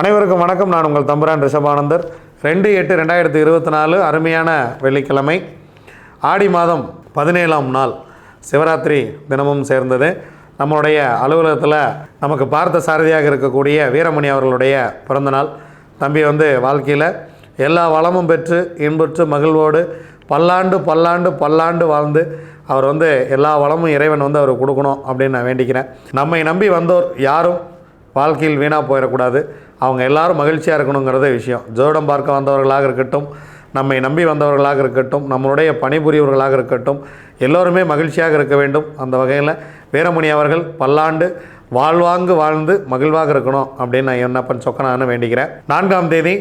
அனைவருக்கும் வணக்கம். நான் உங்கள் தம்புரான் ரிஷபானந்தர். ரெண்டு எட்டு ரெண்டாயிரத்தி இருபத்தி நாலு அருமையான வெள்ளிக்கிழமை. ஆடி மாதம் பதினேழாம் நாள். சிவராத்திரி தினமும் சேர்ந்தது. நம்மளுடைய அலுவலகத்தில் நமக்கு பார்த்த சாரதியாக இருக்கக்கூடிய வீரமணி அவர்களுடைய பிறந்தநாள் தம்பி வந்து வாழ்க்கையில் எல்லா வளமும் பெற்று இன்புற்று மகிழ்வோடு பல்லாண்டு பல்லாண்டு பல்லாண்டு வாழ்ந்து அவர் வந்து எல்லா வளமும் இறைவன் வந்து அவர் கொடுக்கணும் அப்படின்னு நான் வேண்டிக்கிறேன். நம்மை நம்பி வந்தோர் யாரும் வாழ்க்கையில் வீணாக போயிடக்கூடாது. அவங்க எல்லாரும் மகிழ்ச்சியாக இருக்கணுங்கிறத விஷயம். ஜோடம் பார்க்க வந்தவர்களாக இருக்கட்டும் நம்மை நம்பி வந்தவர்களாக இருக்கட்டும் நம்மளுடைய பணிபுரியவர்களாக இருக்கட்டும் எல்லோருமே மகிழ்ச்சியாக இருக்க வேண்டும். அந்த வகையில் வீரமணி அவர்கள் பல்லாண்டு வாழ்வாங்கு வாழ்ந்து மகிழ்வாக இருக்கணும் அப்படின்னு நான் என்னப்பன் சொக்கனான்னு வேண்டிக்கிறேன். நான்காம் தேதி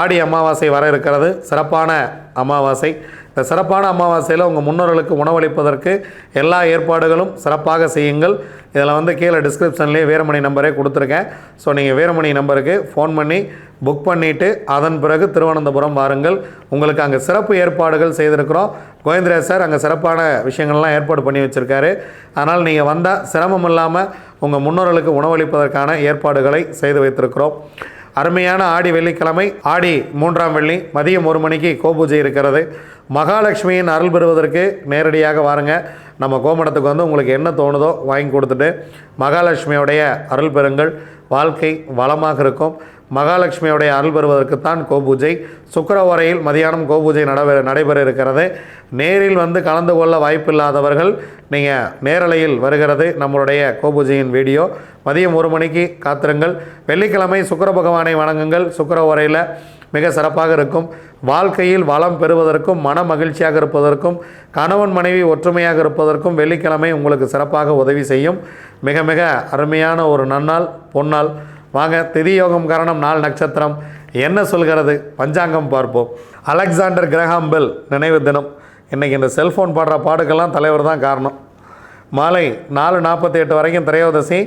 ஆடி அமாவாசை வர இருக்கிறது. சிறப்பான அமாவாசை. இந்த சிறப்பான அமாவாசையில் உங்கள் முன்னோர்களுக்கு உணவளிப்பதற்கு எல்லா ஏற்பாடுகளும் சிறப்பாக செய்யுங்கள். இதில் வந்து கீழே டிஸ்கிரிப்ஷன்லேயே வீரமணி நம்பரே கொடுத்துருக்கேன். ஸோ நீங்கள் வீரமணி நம்பருக்கு ஃபோன் பண்ணி புக் பண்ணிவிட்டு அதன் பிறகு திருவனந்தபுரம் வாருங்கள். உங்களுக்கு அங்கே சிறப்பு ஏற்பாடுகள் செய்திருக்கிறோம். கோவிந்தராஜ் சார் அங்கே சிறப்பான விஷயங்கள்லாம் ஏற்பாடு பண்ணி வச்சுருக்காரு. அதனால் நீங்கள் வந்தால் சிரமம் இல்லாமல் உங்கள் முன்னோர்களுக்கு உணவளிப்பதற்கான ஏற்பாடுகளை செய்து வைத்திருக்கிறோம். அருமையான ஆடி வெள்ளிக்கிழமை ஆடி மூன்றாம் வெள்ளி மதியம் ஒரு மணிக்கு கோபூஜை இருக்கிறது. மகாலட்சுமியின் அருள் பெறுவதற்கு நேரடியாக வாருங்க. நம்ம கோமடத்துக்கு வந்து உங்களுக்கு என்ன தோணுதோ வாங்கி கொடுத்துட்டு மகாலட்சுமியோடைய அருள் பெறுங்கள். வாழ்க்கை வளமாக இருக்கும். மகாலட்சுமியோடைய அருள் பெறுவதற்குத்தான் கோபூஜை. சுக்கரவரையில் மதியானம் கோபூஜை நடைபெற நடைபெற இருக்கிறது நேரில் வந்து கலந்து கொள்ள வாய்ப்பில்லாதவர்கள் நீங்கள் நேரலையில் வருகிறது நம்மளுடைய கோபூஜையின் வீடியோ. மதியம் ஒரு மணிக்கு காத்திருங்கள். வெள்ளிக்கிழமை சுக்கிர பகவானை வணங்குங்கள். சுக்கரவரையில் மிக சிறப்பாக இருக்கும். வாழ்க்கையில் வளம் பெறுவதற்கும் மன மகிழ்ச்சியாக இருப்பதற்கும் கணவன் மனைவி ஒற்றுமையாக இருப்பதற்கும் வெள்ளிக்கிழமை உங்களுக்கு சிறப்பாக உதவி செய்யும். மிக மிக அருமையான ஒரு நன்னாள் பொன்னாள் வாங்க திதி யோகம் காரணம் நாள் நட்சத்திரம். என்ன சொல்கிறது? பஞ்சாங்கம் பார்ப்போம். அலெக்சாண்டர் கிரஹாம் பெல் நினைவு தினம். இன்றைக்கி இந்த செல்ஃபோன் பாடுற பாடுக்கெல்லாம் தலைவர் தான் காரணம். மாலை நாலு நாற்பத்தி எட்டு வரைக்கும் திரையோதசி.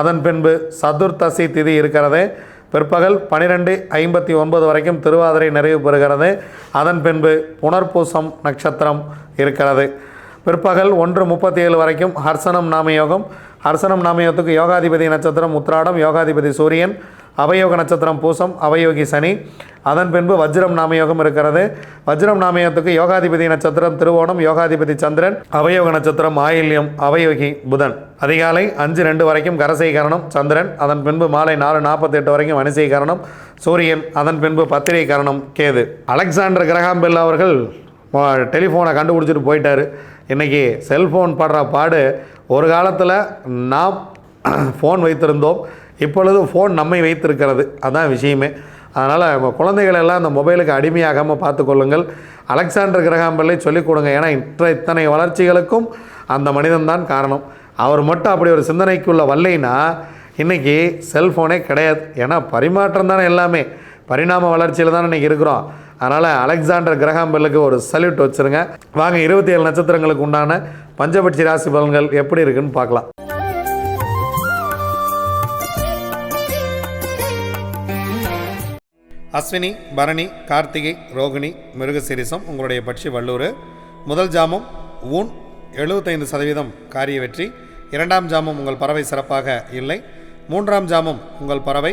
அதன் பின்பு சதுர்த்தசி திதி இருக்கிறது. பிற்பகல் பனிரெண்டு ஐம்பத்தி ஒன்பது வரைக்கும் திருவாதிரை நிறைவு பெறுகிறது. அதன் பின்பு புனர்பூசம் நட்சத்திரம் இருக்கிறது. பிற்பகல் ஒன்று முப்பத்தி ஏழு வரைக்கும் ஹர்சனம் நாமயோகம். அரசனம் நாமயத்துக்கு யோகாதிபதி நட்சத்திரம் உத்ராடம் யோகாதிபதி சூரியன் அவயோக நட்சத்திரம் பூசம் அவயோகி சனி. அதன் பின்பு வஜ்ரம் நாமயோகம் இருக்கிறது. வஜ்ரம் நாமயோகத்துக்கு யோகாதிபதி நட்சத்திரம் திருவோணம் யோகாதிபதி சந்திரன் அவயோக நட்சத்திரம் ஆயில்யம் அவயோகி புதன். அதிகாலை அஞ்சு ரெண்டு வரைக்கும் கரசை கரணம் சந்திரன். அதன் பின்பு மாலை நாலு நாற்பத்தெட்டு வரைக்கும் வனிசை கரணம் சூரியன். அதன் பின்பு பத்திரை கரணம் கேது. அலெக்சாண்டர் கிரகாம்பெல் அவர்கள் டெலிஃபோனை கண்டுபிடிச்சிட்டு போயிட்டார். இன்றைக்கி செல்ஃபோன் பாடுற பாடு ஒரு காலத்தில் நாம் ஃபோன் வைத்திருந்தோம். இப்பொழுது ஃபோன் நம்மை வைத்திருக்கிறது. அதான் விஷயமே. அதனால் குழந்தைகள் எல்லாம் அந்த மொபைலுக்கு அடிமையாகாமல் பார்த்துக்கொள்ளுங்கள் அலெக்சாண்டர் கிரகாம்பெல்லை சொல்லிக் கொடுங்க. ஏன்னா இற்ற இத்தனை வளர்ச்சிகளுக்கும் அந்த மனிதன் தான் காரணம். அவர் மட்டும் அப்படி ஒரு சிந்தனைக்குள்ள வரலைன்னா இன்றைக்கி செல்ஃபோனே கிடையாது. ஏன்னா பரிமாற்றம் தானே எல்லாமே. பரிணாம வளர்ச்சியில் தானே இன்றைக்கி இருக்கிறோம். அதனால் அலெக்சாண்டர் கிரகாம்பெல்லுக்கு ஒரு சல்யூட் வச்சுருங்க. வாங்க இருபத்தி ஏழு நட்சத்திரங்களுக்கு உண்டான பஞ்சபட்சி ராசி பலன்கள் எப்படி இருக்குன்னு பார்க்கலாம். அஸ்வினி பரணி கார்த்திகை ரோகிணி மிருகசிரிசம் உங்களுடைய பட்சி வல்லூர் முதல் ஜாமம் ஊன் எழுபத்தைந்து சதவீதம் காரிய வெற்றி. இரண்டாம் ஜாமம் உங்கள் பறவை சிறப்பாக இல்லை. மூன்றாம் ஜாமம் உங்கள் பறவை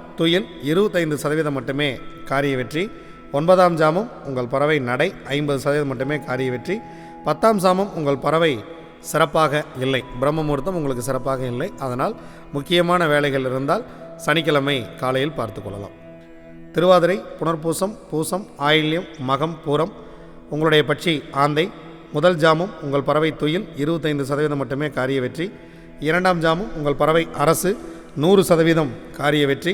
துயில் இருபத்தைந்து சதவீதம் மட்டுமே காரிய வெற்றி. ஒன்பதாம் ஜாமம் உங்கள் பறவை நடை ஐம்பது சதவீதம் மட்டுமே காரிய வெற்றி. பத்தாம் ஜாமம் உங்கள் பறவை சிறப்பாக இல்லை. பிரம்ம முகூர்த்தம் உங்களுக்கு சிறப்பாக இல்லை. அதனால் முக்கியமான வேலைகள் இருந்தால் சனிக்கிழமை காலையில் பார்த்து கொள்ளலாம். திருவாதிரை புனர்பூசம் பூசம் ஆயில்யம் மகம் பூரம் உங்களுடைய பட்சி ஆந்தை. முதல் ஜாமம் உங்கள் பறவை துயில் இருபத்தைந்து சதவீதம் மட்டுமே காரிய வெற்றி. இரண்டாம் ஜாமம் உங்கள் பறவை அரசு நூறு சதவீதம் காரிய வெற்றி.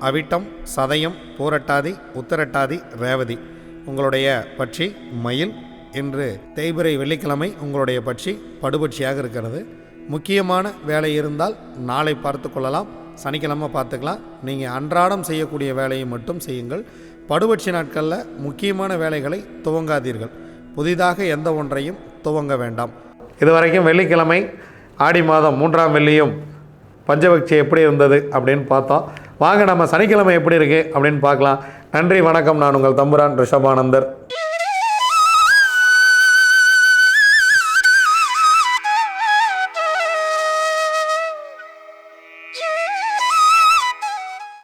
அவிட்டம் சதயம் பூரட்டாதி உத்தரட்டாதி ரேவதி. உங்களுடைய பட்சி மயில் இன்று தேய்பிரை வெள்ளிக்கிழமை உங்களுடைய பட்சி படுபட்சியாக இருக்கிறது. முக்கியமான வேலை இருந்தால் நாளை பார்த்து கொள்ளலாம். சனிக்கிழமை பார்த்துக்கலாம். நீங்கள் அன்றாடம் செய்யக்கூடிய வேலையை மட்டும் செய்யுங்கள். படுபட்சி நாட்களில் முக்கியமான வேலைகளை துவங்காதீர்கள். புதிதாக எந்த ஒன்றையும் துவங்க வேண்டாம். இதுவரைக்கும் வெள்ளிக்கிழமை ஆடி மாதம் மூன்றாம் வெள்ளியும் பஞ்சபக்ஷி எப்படி இருந்தது அப்படின்னு பார்த்தோம் வாங்க நம்ம சனிக்கிழமை எப்படி இருக்குது அப்படின்னு பார்க்கலாம். நன்றி வணக்கம். நான் உங்கள் தம்புரான் ரிஷபானந்தர்.